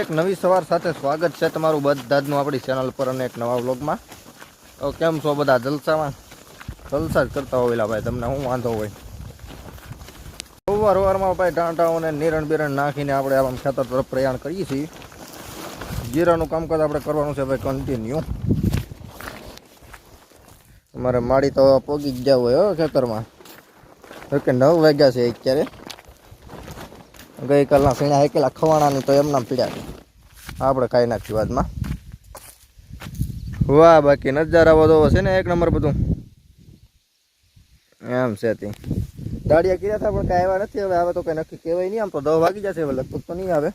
એક નવી સવાર સાથે સ્વાગત છે તમારું બધાનું આપણી ચેનલ પર અને એક નવા વ્લોગમાં તો કેમ છો બધા જલસામાં? જલસા જ કરતા હોય ભાઈ તમને શું વાંધો હોય. સવાર સવારમાં ભાઈ ટાંટાઓને નિરણ બિરણ નાખીને આપણે આમ ખેતર તરફ પ્રયાણ કરીએ છીએ. જીરાનું કામકાજ આપણે કરવાનું છે ભાઈ કન્ટિન્યુ અમારે માડી તો પોગી જ જવું હોય હો ખેતરમાં. ઓકે નવ વાગ્યા છે અત્યારે. ગઈકાલના ફીણા એકલા ખવાણાની તો એમના પીડ્યા આપણે કાંઈ નાખ્યું બાદમાં વાહ, બાકી નજારા બધો છે ને એક નંબર બધું. એમ છે તે. દાડિયા કીધા હતા, પણ કાંઈ આવ્યા નથી. હવે આવે તો કંઈ નક્કી કહેવાય નહીં. આમ તો દસ વાગી જશે, હવે લગભગ તો નહીં આવે.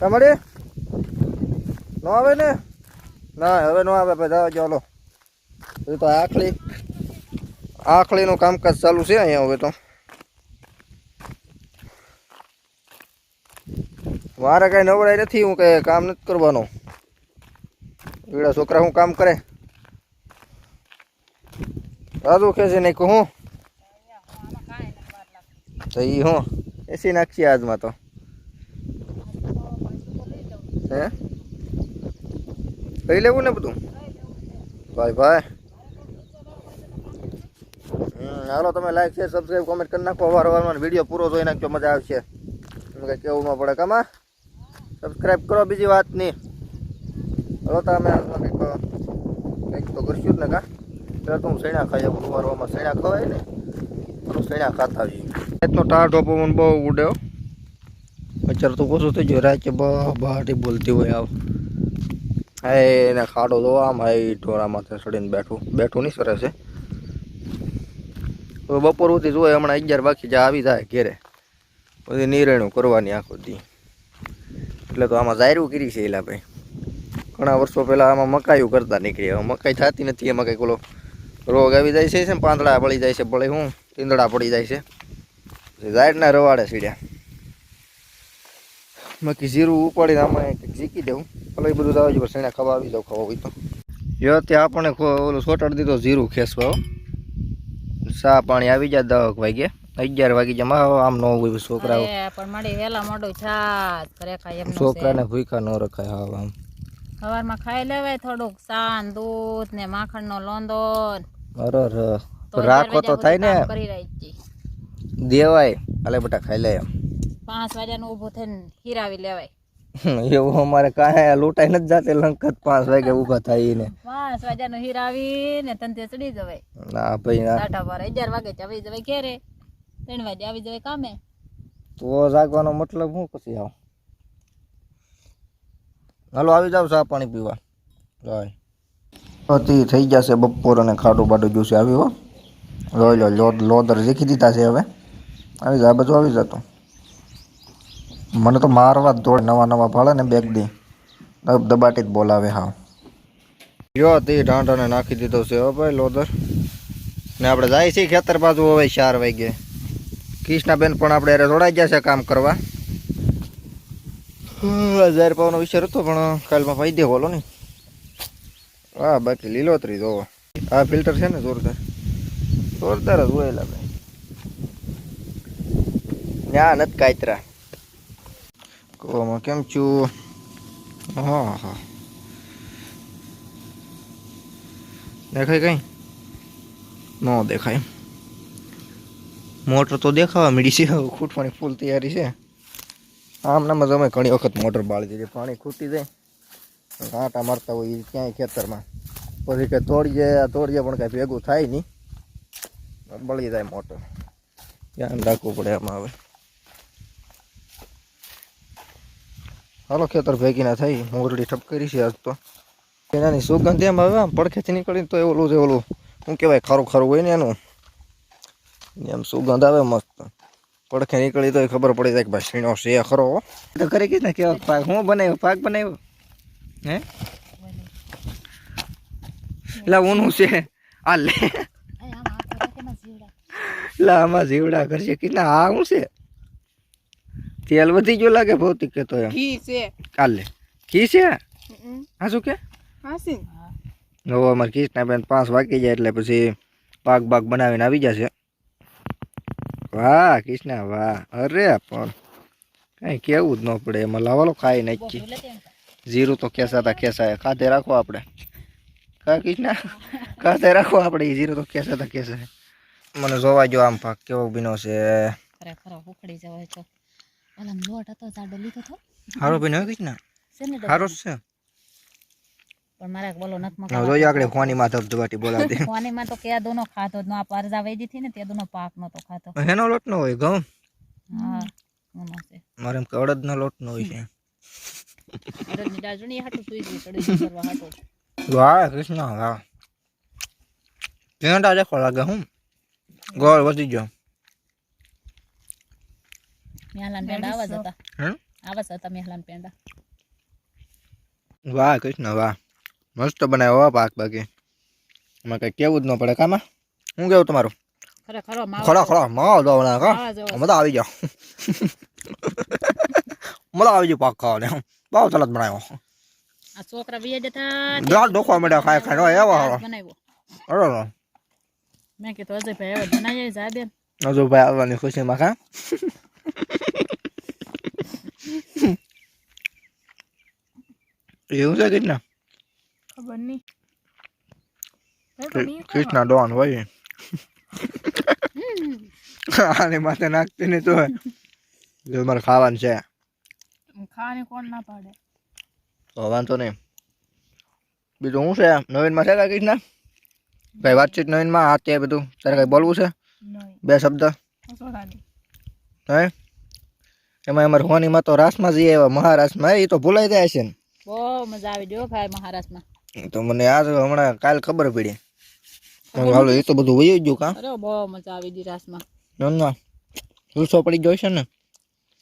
તમારે? ન આવે ને? ના, હવે ન આવે, ભાઈ જવા ચાલો તો આખલી આખલીનું કામકાજ ચાલુ છે અહીંયા, હવે તો. મારે કાંઈ નવડાઈ નથી, હું કઈ કામ નથી કરવાનું. એવડા છોકરા હું કામ કરે? સાદું કે છે નહીં કહું તો એ હું એસી નાખીએ આજમાં તો. હે? કઈ લેવું ને બધું? ભાઈ ભાઈ. હાલો, તમે લાઈક શેર સબસ્ક્રાઈબ કોમેન્ટ કરી નાખો. વાર વારમાં વીડિયો પૂરો જોઈ નાખજો, મજા આવશે. કેવું ન પડે કામાં સબસ્ક્રાઈબ કરો બીજી વાત નહીં હલો તમે કંઈક કંઈક તો કરશું જ ને કા? ત્યારે તો હું સૈણા ખાઈ જાઉં વારવામાં સૈણા ખવાય ને હું સૈણા ખાતા આવીએ રાતનો ટાઢો પવન બહુ ઉડ્યો અત્યારે તો ઓછું થઈ ગયું રાચે બહાટી બોલતી હોય આવ. હા એને ખાડો તો આમ હા ઢોરા માથે ચડીને બેઠું બેઠું નહીં સરસ છે બપોર સુધી જોઈએ હમણાં અગિયાર બાકી જે આવી જાય ઘેરે. પછી નિર્ણયો કરવાની આખો દી. એટલે તો આમાં જાયરું કરી છે એલા ભાઈ. ઘણા વર્ષો પહેલાં આમાં મકાઈઓ કરતા નીકળી હવે મકાઈ થતી નથી, એમાં કંઈક ઓલો રોગ આવી જાય છે ને, પાંદડા પડી જાય છે, ભલે હું તીંદડા પડી જાય છે. ઝાડના રવાડે સીડ્યા. બાકી જીરું ઉપાડીને આમાં ઝીકી દેવું ભલે બધું તો આવી શેણા ખવા આવી જાવ, ખાવા હોય તો. જો ત્યાં આપણને ઓલું સોટાડી દીધો જીરું ખેસવા સા પાણી આવી જાય દસ વાગે અગિયાર વાગી જમા આમ નો હોય છોકરાઓ. પણ મારી વેલા મોડું છાત કરે એમ છોકરાને ભૂખા નો રખાય હા આમ. સવારમાં ખાઈ લેવાય થોડુંક. સાન દૂધ ને માખણ નો લોંદો અરે ર. રાખો તો થાય ને. દેવાય. અલે બટા ખાઈ લે એમ. પાંચ વાગ્યાનું ઊભું થઈને હીરાવી લેવાય. એવું અમારે કાંઈ લૂંટાઈ નથી જાતે લંકત પાંચ વાગે ઊભા થાય ને પાંચ વાગ્યાનું હીરાવી ને તંતે ચડી જવાય. ના ભાઈ ના. અગિયાર વાગે ચડી જવાય ઘેરે. ત્રણ વાગે આવી જવાય કામે? તો જાગવાનો મતલબ શું પછી આવ? હાલો, આવી જાવ ચા પાણી પીવા. જાય થઈ જશે બપોર અને ખાટું બાટું જોશે આવ્યો હો. લો, લોદ, લોદર શીખી દીધા છે હવે. આવી જા બધું આવી જતો મને તો મારવા જ દોડ, નવા નવા ભાડે ને બેગ દે. દબ, દબાટી જ બોલાવે હા યો તે ઢાંઢાને નાખી દીધો છે, હો ભાઈ, લોદર. ને આપણે જાય છીએ ખેતર બાજુ હવે ચાર વાગે કૃષ્ણાબેન પણ આપણે અરે જોડાઈ ગયા છે કામ કરવા. હજાર પાવનો વિચાર હતો, પણ કાલમાં ફાયદે હોલો ને હા બાકી લીલોતરી જોવો. આ ફિલ્ટર છે ને જોરદાર. જોરદાર જ હોય ભાઈ. ના નથી કાતરા કોમાં કેમ છું? હા હા. દેખાય કઈ? ન દેખાય. મોટર તો દેખાવા મળી છે. હવે ખૂટવાની ફૂલ તૈયારી છે. આમ તમે જ ઘણી વખત મોટર બાળી દીધી. પાણી ખૂટી જાય કાંટા મારતા હોય ક્યાંય ખેતરમાં. પછી કે તોડીએ તોડીએ પણ કાંઈ ભેગું થાય નહીં. બળી જાય મોટર. ધ્યાન રાખવું પડે આમાં હવે. હાલો, ખેતર ભેગી ના થઈ. મોરડી ઠપ કરી છે આજ તો. એનાની સુગંધ એમ આવે પડખેથી નીકળીને તો એ ઓલું છે ઓલું, શું કહેવાય, ખારું ખારું હોય ને એનું. એમ સુગંધ આવે મસ્ત. પડખે નીકળી તો ખબર પડી જાય કે ભાઈ સીણો છે ખરો હો. તો કરી કીધું ને કેવો પાક હું બનાવ્યો? પાક બનાવ્યો? હે? એટલે ઊનું છે. આ લે. એટલે આમાં જીવડા કરશે. કે ના આ શું છે? તેલ વધી ગયો લાગે ભૌતિક કે તો એમ. ઘી છે. કાલે કી છે? હા શું કે? હાસી હવે અમારે કૃષ્ણા બેન પાંચ વાગી જાય એટલે પછી પાક બાગ બનાવીને આવી જશે. વાહ કૃષ્ણા વાહ. અરે પણ કાંઈ કેવું જ ન પડે. એમાં લાવાલો ખાઈ નાખી જીરું તો કેસા તા કેસા ખાતે રાખો આપણે. કા ના ખાતે રાખો આપણે. જીરું તો કેસા તા કેસા મને જોવા જો આમ પાક કેવો બીનો છે. ખરેખર ઉખડી જવાય તો. ઓલા લોટ હતો જાડો લીધો તો. હારો બીનો ડબ્બો? હારો છે. પણ મારે બોલો નથી હવે જોઈએ આપણે ફોની માં ધબધબાટી બોલાવતી. કોનીમાં તો કે દોનો ખાતો નો આ પરજા વહી દીધી ને તે દોનો પાક નતો ખાતો એનો લોટ નો હોય ઘઉં? હા મારે એમ નો લોટ નો હોય છે. અડદની દાળ જૂની હાટું સુઈ ગઈ ચડી કરવા હાટું. વાહ કૃષ્ણ વાહ પેંડા દેખો લાગે હું? ગોળ વધી ગયો. મેહલાન પેંડા આવા જ હતા. હમ? આવા જ હતા મેહલાન પેંડા વાહ કૃષ્ણ વાહ. મસ્ત બનાવ્યો હવા પાક બાકી એમાં કઈ કેવું જ ન પડે કામાં. શું કેવું તમારું? ખરા ખડા માવો દો હમણાં કા મજા આવી જાઓ મજા આવી જાય પાક ખાવાને. બહુ સરસ બનાવ્યો. છોકરા વિયે જતા દાળ ડોખવા મળ્યા ખાય ખાય. એવો હારો અરે મેં કીધું અજય ભાઈ હવે બનાવીએ જા બેન. હજુ આવવાની ખુશીમાં કા એવું છે કૃષ્ણ ખબર નહીં. કૃષ્ણ ડોન હોય. આને માથે નાખતી ને તો જો મારે ખાવાનું છે. ખાવાની કોણ ના પાડે. તો વાંધો નહીં. બીજું શું છે? નવીનમાં છે કાંઈ કૃષ્ણ? કઈ વાતચીત નવીનમાં? આ તે બધું તારે કઈ બોલવું છે? બે શબ્દ. હે? એમાં અમારે હોનીમાં તો રાસમાં જઈએ એવા મહારાષ્ટ્રમાં એ તો ભૂલાઈ જાય છે ને. બહુ મજા આવી જો ભાઈ મહારાષ્ટ્રમાં તો મને આજ હમણાં કાલ ખબર પડી. હાલો એ તો બધું વયું ગયું કા? અરે બહુ મજા આવી ગઈ રાસમાં ના જુસ્સો પડી ગયો છે ને?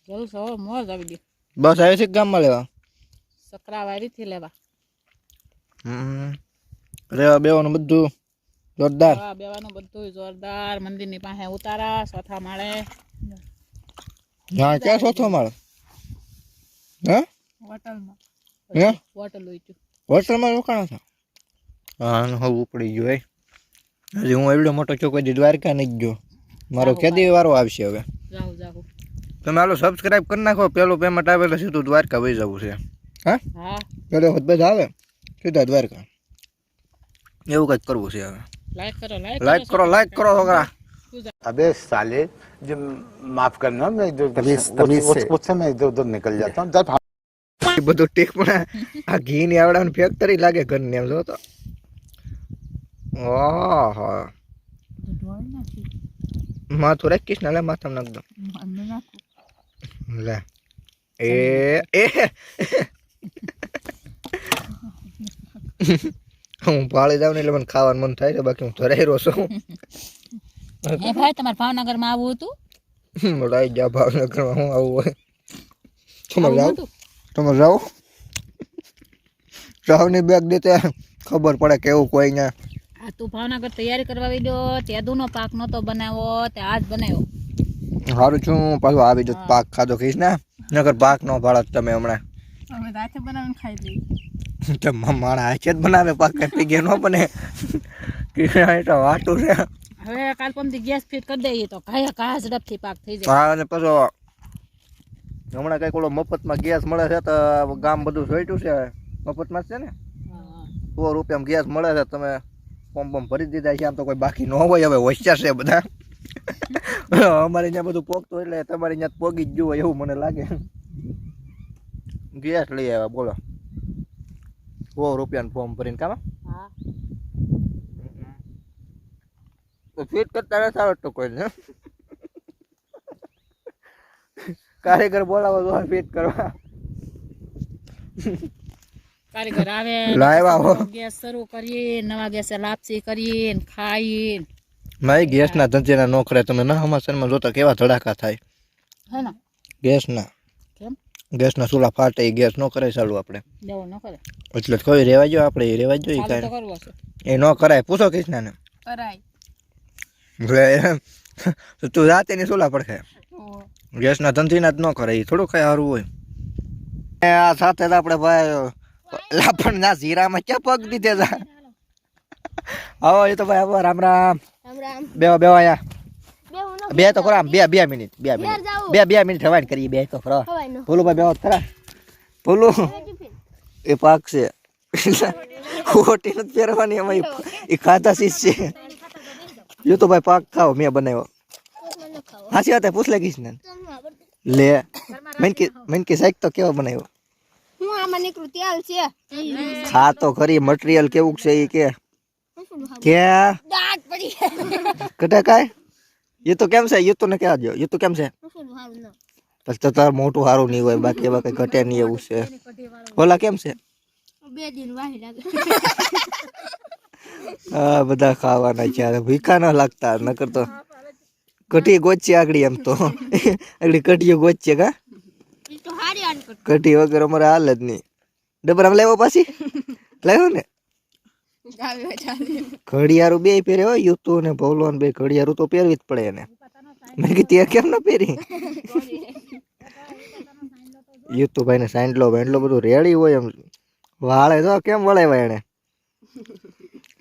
જલસો મોજ આવી ગઈ. બસ આવે છે ગામમાં લેવા? સકરા વારી થી લેવા. હમ. રેવા બેવાનું બધું જોરદાર? હા બેવાનું બધું જોરદાર. મંદિરની પાસે ઉતારા ચોથા માળે. ના ક્યાં ચોથો માળ? હે? હોટલમાં. હે? હોટલ ઉઈચ્યું હોટલમાં રોકાણા હતા હા ને હવે ઉપડી ગયો એ હજી હું એવડો મોટો છો કોઈ દી દ્વારકા નહીં ગયો મારો કેદી વારો આવશે હવે જાહુ જાહુ તમે હાલો સબસ્ક્રાઇબ કરી નાખો પેલું પેમેન્ટ આવે એટલે સીધું દ્વારકા વહી જવું છે હા હા પેલો બધા આવે સીધા દ્વારકા એવું કંઈક કરવું છે હવે લાઈક કરો લાઈક લાઈક કરો લાઈક કરો છોકરા अबे साले जो माफ करना मैं जो उस- उससे मैं इधर उधर निकल जाता हूँ जब એ બધું ટેક પણ આ ઘી ની આવડાની ફેક્ટરી લાગે ઘરની એમ જો તો. ઓહો. માથું રાખીશ ને લે માથામાં નાખ દો. લે. એ એ. હું પાળી જાઉં ને એટલે મને ખાવાનું મન થાય છે બાકી હું ધરાઈ રહ્યો છું. એ ભાઈ તમારે ભાવનગરમાં આવું હતું? ભાવનગરમાં ભાવનગરમાં હું આવું હોય. જાઓ નહોતું? તમે જાઓ. રાવની બેગ દેતે ખબર પડે કેવું કોઈ ને આ તું ભાવનગર તૈયારી કરવા વિડ્યો તે દૂનો પાક નતો બનાવ્યો તે આજ બનાવ્યો. સારું છું પાછું આવી જત પાક ખાધો ખીશ ને? નગર પાક નો ભાડત તમે હમણાં. અમે રાતે બનાવીને ખાઈ લઈએ. તો મારા માણા જ બનાવે પાક કઈ ગેર નો બને. કે એ તો વાટું છે. હવે કાલ પમથી ગેસ ફિટ કરી દઈએ તો કાયા કાયા ઝડપથી પાક થઈ જાય. હા અને પાછો હમણાં કંઈક ઓલો મફતમાં ગેસ મળે છે તો ગામ બધું જોઈતું છે મફતમાં જ છે ને. સો રૂપિયામાં ગેસ મળે છે તમે પંપ પંપ ભરી દીધા છે આમ તો કોઈ બાકી ન હોય હવે હોશિયાર છે બધા. અમારે ત્યાં બધું પોગતું એટલે તમારે ત્યાં પોગી જ જુઓ હોય એવું મને લાગે. ગેસ લઈ આવ્યા બોલો. સો રૂપિયાનું ફોર્મ ભરીને કામ? ફીટ તો ફિટ કરતા નથી આવડતો કોઈને કારીગર બોલાવો તો ફિટ કરવા. કારીગર આવે લાવ્યા ગેસ શરૂ કરીએ નવા ગેસે લાપસી કરીએ ને ખાઈએ મારી ગેસના ધંધેના નોકરે તમે ના સમાચારમાં જોતા કેવા ધડાકા થાય. હે ને? ગેસના. કેમ? ગેસના ચૂલા ફાટે એ ગેસ નો કરે ચાલુ આપણે. દેવો ન કરે. એટલે કોઈ રેવા જો આપણે એ રેવા જોઈએ કાંઈ. એ ન કરાય. પૂછો કૃષ્ણને કરાય. તું રાતે ની ચૂલા પડખે ગેસના ધંધીના જ ન કરે એ થોડું કઈ સારું હોય. આ સાથે જ આપણે ભાઈ લાપણ ના જીરામાં ક્યાં પગ દીધે તા આવો એ તો ભાઈ આવો રામ રામ. રામ રામ. બેવા બેવા આયા બે તો ખરા બે બે મિનિટ બે મિનિટ. બે બે મિનિટ હવાઈ કરી બે તો ખરા. ભૂલું ભાઈ બે ખરા. ભૂલું. એ પાક છે. ખોટી નથી પહેરવાની એમાં એ ઈ ખાતા શીશ છે. જો તો ભાઈ પાક ખાઓ મેં બનાવ્યો. હાસી વાત હે, પૂછ લે કિશન લે મેન કે મેન કે સાઈક તો કેવો બનાવ્યો હું આમાં નીકળું તેલ છે ખા તો ખરી મટીરિયલ કેવું છે એ કે કે દાંત પડી કટા કાય ये तो કેમ છે ये તો ને ક્યાં દો ये તો કેમ છે શું હારું ન પછી તો તાર મોટું સારું નહીં હોય બાકી એવા કઈ ઘટે નહીં એવું છે ઓલા કેમ છે બે દિન વાહી લાગે આ બધા ખાવાના છે આ ભીખા ન લાગતા નકર તો કઢી ગોચી આગળી એમ તો. આગળી કટીઓ ગોચી કા? કઢી. વગર અમારે હાલ જ નહીં. ડબરામ લેવો પાછી? લાવ્યો ને? ઘડિયાળું બે પહેરે હોય યુતુ ને ને બે ઘડિયાળું તો પહેરવી જ પડે એને. મેં કીધી તે કેમ ન પહેરી? યુતુ ભાઈ ને સાંડલો એટલો બધું રેડી હોય એમ. વાળે તો કેમ વળાવ્યા એને?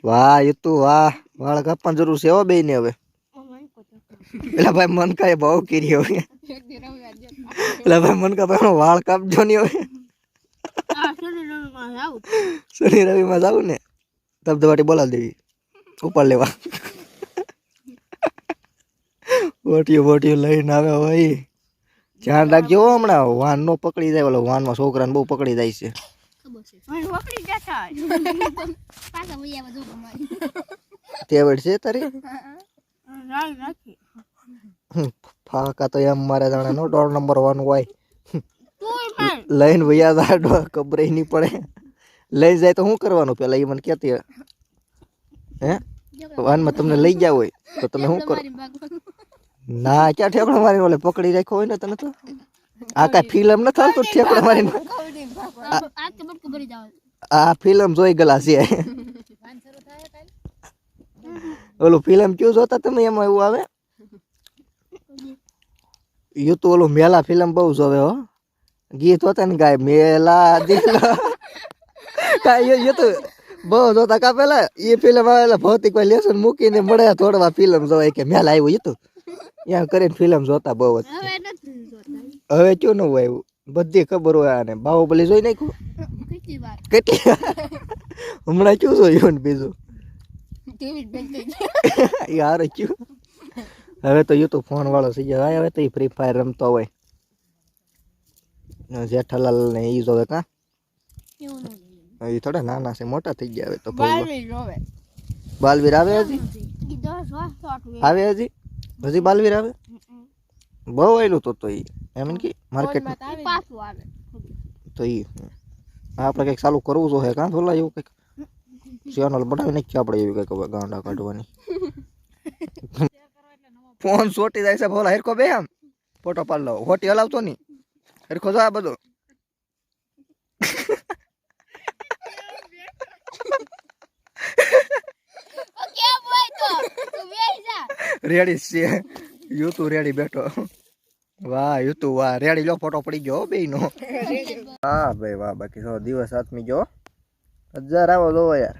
વાહ યુતુ વાહ. વાળ કાપવાની જરૂર છે હો બે ને હવે. પેલા ભાઈ મનકાએ બહુ કરી હવે પેલા ભાઈ મનકા ભાઈ વાળ કાપજો નહીં હોય. શનિ રવિમાં જાવું ને? ધબધબાટી બોલાવી દેવી. ઉપર લેવા. બોટીઓ બોટીઓ લઈને આવે ભાઈ ધ્યાન રાખજો હમણાં. વાન નો પકડી જાય ઓલો વાનમાં છોકરાને બહુ પકડી જાય છે. તેવડ છે. તારી? ફાકા તો એમ મારે જાણે નો ડોર નંબર વન હોય. તું પણ. લઈને ભૈયા દાડો ખબર નહીં પડે. લઈ જાય તો શું કરવાનું પેલા? એ મને કહેતી હે? વાનમાં તમને લઈ ગયા હોય તો તમે શું કરો? મારી ભાગવાનું. ના ક્યાં ઠેકડો મારીને ઓલે પકડી રાખ્યો હોય ને તને તો? આ કાંઈ ફિલ્મ ન થતું ઠેકડો મારીને? આ કે બટકું ભરી જાવ. આ ફિલ્મ જોઈ ગયેલા છે. ઓલું ફિલ્મ કયું જોતા તમે એમાં એવું આવે? યુ તો ઓલું મેલા ફિલ્મ બહુ જોવે હો. ગીત હોતા ને ગાય મેલા દિલા કાંઈ યુ તો બહુ જોતા કા પેલા? એ ફિલ્મ આવે ભૌતિક ભાઈ લેસન મૂકીને મળે થોડવા ફિલ્મ જોવાય કે મેલા આવ્યું યુ તો. ત્યાં કરીને ફિલ્મ જોતા બહુ જ. હવે આવ્યું ક્યું ન હોય બધી ખબર હોય આને. બાહુબલી જોઈ નાખ્યું? કેટલી હમણાં ક્યું જોયું ને બીજું? યાર ક્યું? હવે તો યુ તો ફોન વાળો થઈ ગયો. હવે તો ફ્રી ફાયર રમતો હોય. જેઠાલાલ ને ઈ જોવે કા? એવું ન જોઈએ એ થોડા નાના છે મોટા થઈ ગયા હવે તો ભગવાન. બારવી જોવે. બાલવીર આવે હજી? ઈ દસ વાર શોર્ટ વે આવે હજી? હજી બાલવીર આવે? બહુ આવેલું તો તો ઈ. એમ ને કે માર્કેટ પાછું આવે. તો ઈ આપણે કંઈક ચાલુ કરવું જોઈએ કાં? થોલા એવું કંઈક. ચેનલ બનાવી નાખીએ આપણે એવી કંઈક હવે ગાંડા કાઢવાની. ફોન સોટી જાય છે ભોલા હેરખો બે આમ. ફોટો પાડ લો હોટી હલાવતો નહીં. હેરખો જો આ બધું. રેડી છે. યુ તું રેડી બેઠો. વાહ યુ તું વાહ. રેડી લો ફોટો પડી ગયો બે નો હા ભાઈ વાહ. બાકી દિવસ આત્મી ગયો હજાર આવો જોવો યાર.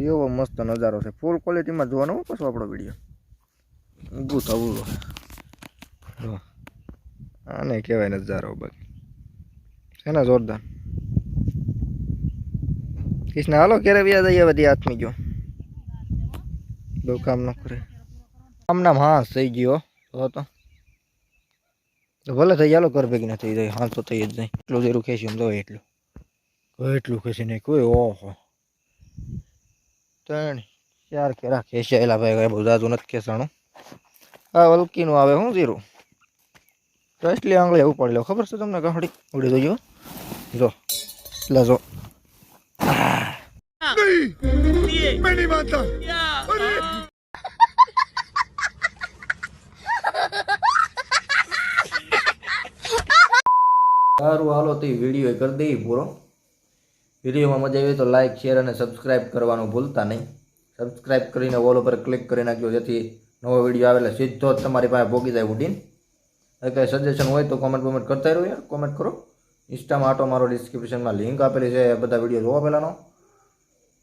કેવો મસ્ત નજારો છે. ફૂલ ક્વોલિટીમાં જોવાનો હો પાછો આપણો વીડિયો. ઊભું થવું જો. જો. આને કહેવાય નજારો બાકી. છે ને જોરદાર? કૃષ્ણ હાલો, ક્યારે વ્યાજ આવી બધી આત્મી ગયો બહુ કામ ન કરે. આમ નામ હા થઈ ગયો તો તો. તો ભલે થઈ ચાલો કર ભેગી ના થઈ જાય. હા તો થઈ જ જાય. એટલું જેરું ખેંચી એમ તો એટલું. એટલું ખેંચી નહીં કોઈ ઓહો. ત્રણ ચાર કેરા ખેંચાયેલા ભાઈ કાંઈ જાજુ નથી ખેંચાણું. આ વલકીનું આવે શું જીરું? એટલી આંગળી એવું પડેલો ખબર છે તમને ગાંડી ઉડી જોજો જો એટલે જો. સારું, હાલો તો વીડિયો કરી દઈએ પૂરો. વિડીયોમાં મજા આવી તો લાઇક શેર અને સબસ્ક્રાઇબ કરવાનું ભૂલતા નહીં. સબસ્ક્રાઇબ કરીને વોલ ઉપર ક્લિક કરી નાખજો, જેથી નવો વીડિયો આવે એટલે સીધો જ તમારી પાસે ભોગી જાય ઉડીને. કંઈ સજેશન હોય તો કોમેન્ટ કોમેન્ટ કરતા રહ્યો યાર કોમેન્ટ કરો. ઇન્સ્ટામાં આટો મારો ડિસ્ક્રિપ્શનમાં લિંક આપેલી છે, બધા વીડિયો જોવા પહેલાંનો.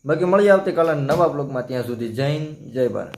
બાકી મળી આવતીકાલે નવા બ્લોગમાં ત્યાં સુધી જૈન જય ભારત.